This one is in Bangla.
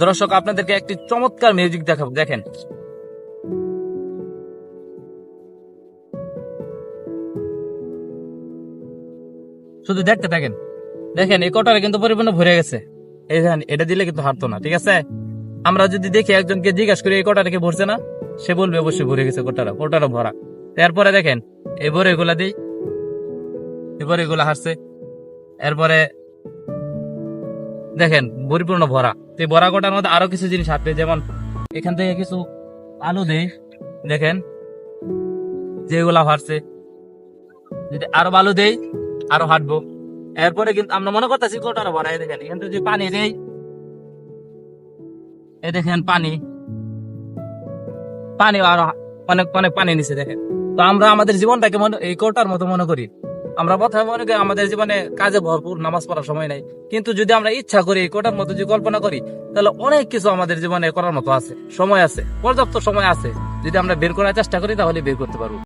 দর্শক, আপনাদেরকে একটি চমৎকার মিউজিক দেখাবো। দেখেন। শুধু দেখতে থাকেন। দেখেন, এই কটারে কিন্তু পরিপূর্ণ ভরে গেছে। এই দেখেন, এটা দিলে কিন্তু হারতো না, ঠিক আছে? আমরা যদি দেখি একজনকে জিজ্ঞাসা করি, এই কটারে কি ভরছে না? সে বলবে, অবশ্যই ভরে গেছে কোটারা কোটারা ভরা। এরপরে দেখেন, এই বরে গুলা দিই। এই বরে গুলা হারছে। এরপরে দেখেন, পরিপূর্ণ ভরা। তো ভরা কোটার মধ্যে আরও কিছু জিনিস হাঁটবে যেমন এখান থেকে কিছু আলু দেই, দেখেন, যেগুলা হারছে যদি আরও আলু দেই, আরও হাঁটবো। এরপরে কিন্তু আমরা মনে করতেছি কোটারা ভরা দেখেন, এখান থেকে যদি পানি দেই, এই দেখেন পানি। পানি আরও অনেক অনেক পানি নিচে দেখেন। তো আমরা আমাদের জীবনটাকে মনে, এই কোটার মতো মনে করি। আমরা প্রথমে মনে করি আমাদের জীবনে কাজে ভরপুর, নামাজ পড়ার সময় নাই। কিন্তু যদি আমরা ইচ্ছা করি, কোটার মতো যদি কল্পনা করি, তাহলে অনেক কিছু আমাদের জীবনে করার মতো আছে, সময় আছে, পর্যাপ্ত সময় আছে। যদি আমরা বের করার চেষ্টা করি, তাহলে বের করতে পারব।